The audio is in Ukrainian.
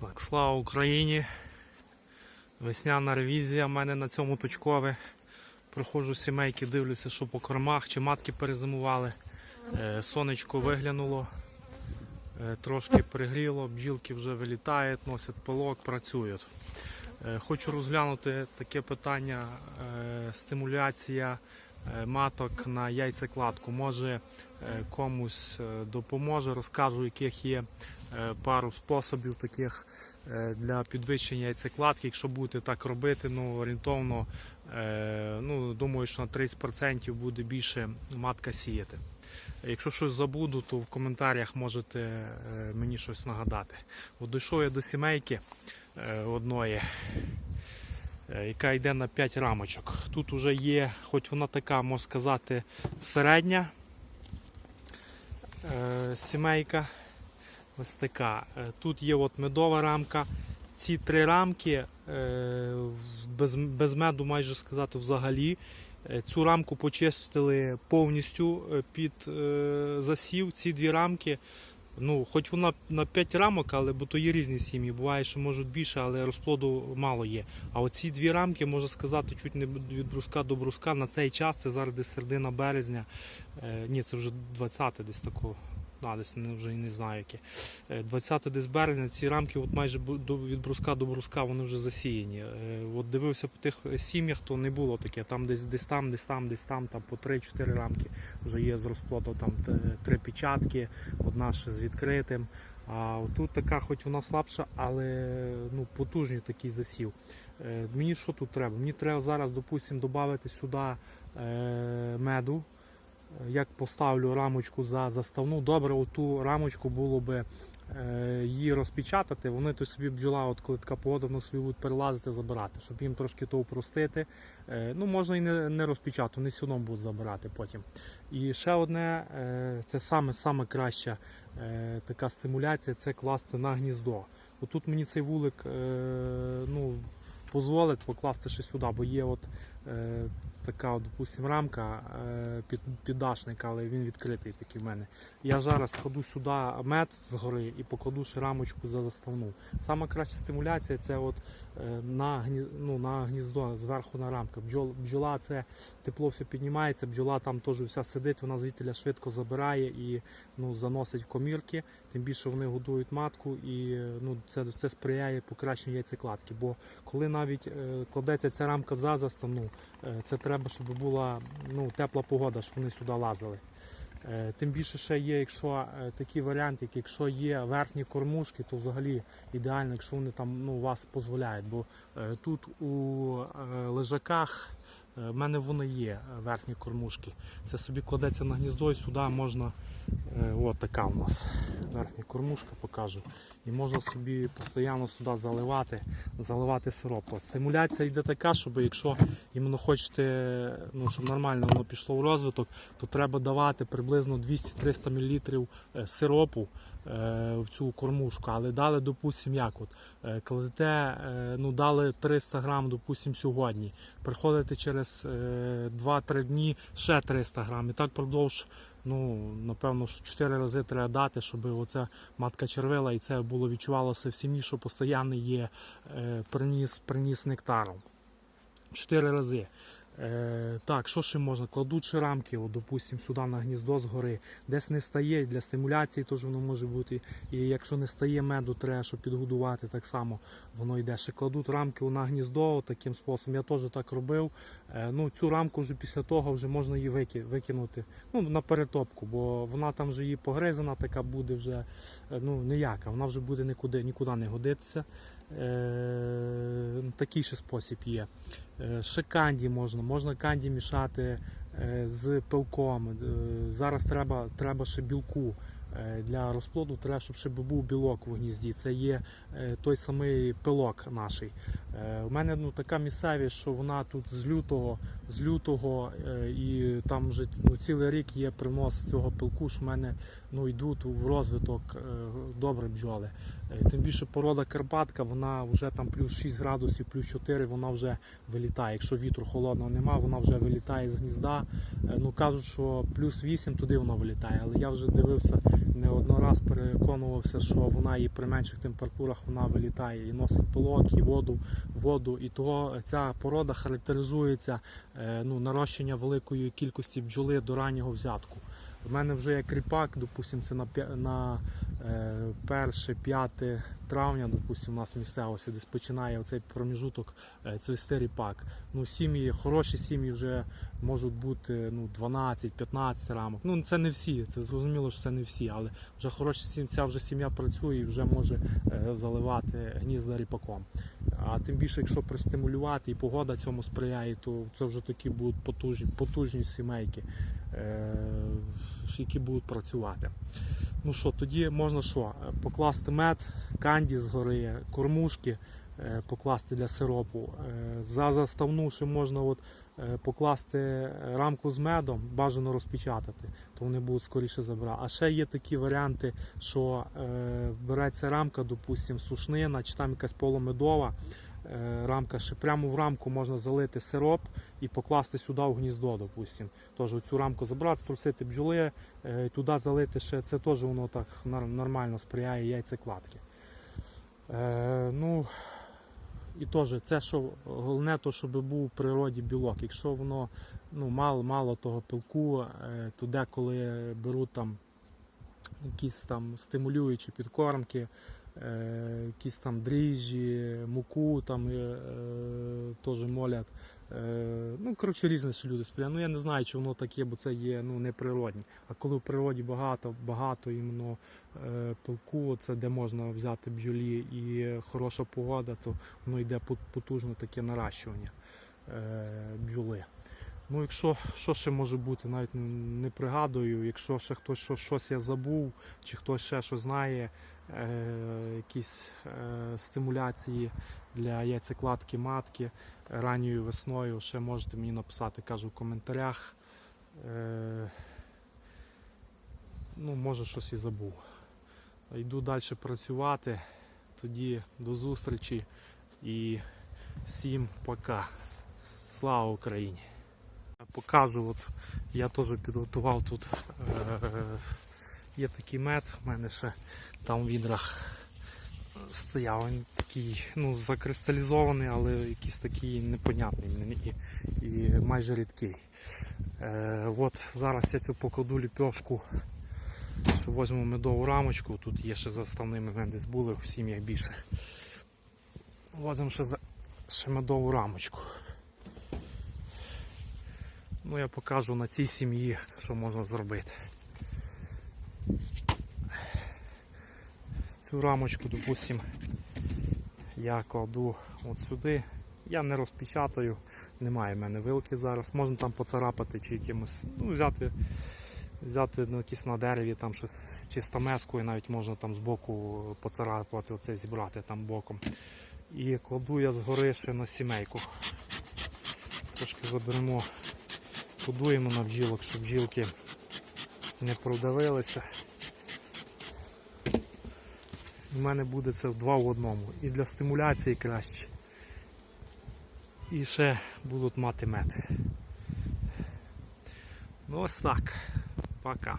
Так, слава Україні. Весняна ревізія в мене на цьому точкове. Проходжу сімейки, дивлюся, що по кормах, чи матки перезимували. Е, Сонечко виглянуло, е, трошки пригріло, бджілки вже вилітають, носять пилок, працюють. Е, Хочу розглянути таке питання стимуляція маток на яйцекладку. Може комусь допоможе, розкажу, яких є пару способів таких е, для підвищення яйцекладки. Якщо будете так робити, ну орієнтовно, е, ну думаю, що на 30% буде більше матка сіяти. Якщо щось забуду, то в коментарях можете е, мені щось нагадати. От дійшов я до сімейки е, одної, е, яка йде на 5 рамочок. Тут вже є, хоч вона така, можна сказати, середня е, сімейка. Ось така. Е, Тут є от медова рамка. Ці три рамки е, без, без меду, майже сказати, взагалі. Е, Цю рамку почистили повністю під засів. Ці дві рамки. Ну, хоч вона на 5 рамок, але бо то є різні сім'ї. Буває, що можуть більше, але розплоду мало є. А оці дві рамки, можна сказати, чуть не від бруска до бруска на цей час, це зараз десь середина березня. Ні, це вже 20 десь такого. Да, десь не, вже і не знаю яке. Е, 20 десь березня, ці рамки от майже від бруска до бруска вони вже засіяні. Е, От дивився по тих сім'ях, то не було таке. Там десь, десь там, десь там, десь там, там по 3-4 рамки вже є з розплоду, там три печатки, одна ще з відкритим. А тут така, хоч вона слабша, але ну, потужний такий засів. Е, Мені що тут треба? Мені треба зараз, допустимо, додати сюди е, меду. Е, Як поставлю рамочку за заставну, добре, оту рамочку було би е, її розпечатати. Вони то собі бджола, от коли така погода, вони собі будуть перелазити, забирати, щоб їм трошки то упростити. Е, ну, можна і не, не розпечатати, вони одно будуть забирати потім. І ще одне, це саме, саме краща така стимуляція це класти на гніздо. Отут мені цей вулик ну, дозволить покласти ще сюди, бо є от така, от, рамка е, під, піддашник, але він відкритий такий в мене. Я зараз кладу сюди мед згори і покладу ще рамочку за заставну. Сама краща стимуляція це от е, на, ну, на гніздо зверху на рамка. Бджол, бджола це тепло все піднімається, бджола там теж вся сидить, вона звідти швидко забирає і ну, заносить в комірки. Тим більше вони годують матку і ну, це, це сприяє покращенню яйцекладки. Бо коли навіть е, кладеться ця рамка за заставну, е, це треба, щоб була ну, тепла погода, щоб вони сюди лазили. Е, Тим більше ще є, якщо такі такий варіант, як якщо є верхні кормушки, то взагалі ідеально, якщо вони там ну, вас дозволяють. Бо е, тут у е, лежаках е, в мене вони є е, верхні кормушки. Це собі кладеться на гніздо і сюди можна. е, От така у нас верхня кормушка покажу. І можна собі постійно сюди заливати, заливати сироп. Стимуляція йде така, щоб якщо іменно хочете, ну, щоб нормально воно пішло в розвиток, то треба давати приблизно 200-300 мл сиропу е, в цю кормушку. Але дали, допустимо, як от е, кладете, е, ну дали 300 грам, допустимо, сьогодні. Приходите через е, 2-3 дні ще 300 грам. І так продовж. Ну, напевно, що 4 рази треба дати, щоб оця матка червила і це було відчувалося в сім'ї, що постійно є е, приніс, приніс нектаром. Чотири рази. Е, так, що ще можна? Кладуть рамки, от, допустим, сюди на гніздо згори. Десь не стає, для стимуляції теж воно може бути. І якщо не стає меду, треба, щоб підгодувати, так само воно йде. Ще кладуть рамки на гніздо таким способом. Я теж так робив. Е, ну, цю рамку вже після того вже можна її викинути ну, на перетопку, бо вона там вже її погризана, така буде вже е, ну, ніяка, вона вже буде нікуди, нікуди не годитися. Е, такий ще спосіб є. Е, Ще канді можна, можна канді мішати е, з пилком. Е, Зараз треба, треба ще білку для розплоду, треба, щоб ще був білок в гнізді. Це є той самий пилок наш. Е, У мене ну, така місцевість, що вона тут з лютого, з лютого е, і там вже ну, цілий рік є принос цього пилку, що в мене ну, йдуть в розвиток е, добре бджоли. Е, Тим більше порода Карпатка, вона вже там плюс 6 градусів, плюс 4, вона вже вилітає. Якщо вітру холодного нема, вона вже вилітає з гнізда. Е, Ну кажуть, що плюс 8 туди вона вилітає. Але я вже дивився не раз, переконувався, що вона і при менших температурах вона вилітає і носить пилок, і воду, воду. І того ця порода характеризується е, ну, нарощення великої кількості бджоли до раннього взятку. У мене вже є кріпак, допустимо, це на, на 1-5 травня, допустимо, у нас в місцевості, десь починає оцей проміжуток е, цвісти ріпак. Ну, сім'ї, хороші сім'ї вже можуть бути ну, 12-15 рамок. Ну, це не всі, це зрозуміло, що це не всі, але вже хороші сім'ї, ця вже сім'я працює і вже може е, заливати гнізда ріпаком. А тим більше, якщо пристимулювати і погода цьому сприяє, то це вже такі будуть потужні, потужні сімейки, е, які будуть працювати. Ну що, тоді можна що? Е, Покласти мед, канді згори, кормушки е, покласти для сиропу. Е, За заставну ще можна от, покласти рамку з медом, бажано розпечатати, то вони будуть скоріше забрати. А ще є такі варіанти, що береться рамка, допустимо, сушнина, чи там якась полумедова. Е, Рамка ще прямо в рамку можна залити сироп і покласти сюди в гніздо, допустимо. Тож цю рамку забрати, струсити бджоли, е, туди залити ще, це теж воно так нормально сприяє яйцекладки. Е, ну, і теж це, що головне, то, щоб був у природі білок. Якщо воно ну, мало, мало того пилку, то деколи беруть там якісь там стимулюючі підкормки, якісь там дріжджі, муку там е, е, теж молять. Е, ну, коротше, різне що люди сплять. Ну, я не знаю, чи воно таке, бо це є ну, неприродні. А коли в природі багато, багато іменно е, пилку, це де можна взяти бджолі і хороша погода, то воно йде пот- потужне таке наращування е, бджоли. Ну, якщо що ще може бути, навіть не- пригадую, якщо ще хтось що, щось я забув, чи хтось ще що знає, е, якісь е, стимуляції для яйцекладки матки ранньою весною, ще можете мені написати, кажу в коментарях. Е, ну, може щось і забув. Йду далі працювати. Тоді до зустрічі і всім пока. Слава Україні! Покажу, от я теж підготував тут. Е, є такий мед, в мене ще там в відрах стояв. Він такий, ну, закристалізований, але якийсь такий непонятний і, і майже рідкий. Е, от зараз я цю покладу ліпьошку, що візьму медову рамочку. Тут є ще заставними в мене десь були в сім'ях більше. Возьмемо ще, за- ще медову рамочку. Ну, я покажу на цій сім'ї, що можна зробити. Цю рамочку, допустим, я кладу от сюди. Я не розпечатаю, немає в мене вилки зараз. Можна там поцарапати чи якимось, ну, взяти, взяти ну, якісь на дереві, там щось чистомескою, навіть можна там збоку поцарапати, оце зібрати там боком. І кладу я згори ще на сімейку. Трошки заберемо Подуємо на бджілок, щоб бджілки не продавилися. У мене буде це два в одному. І для стимуляції краще. І ще будуть мати мед. Ну ось так. Пока.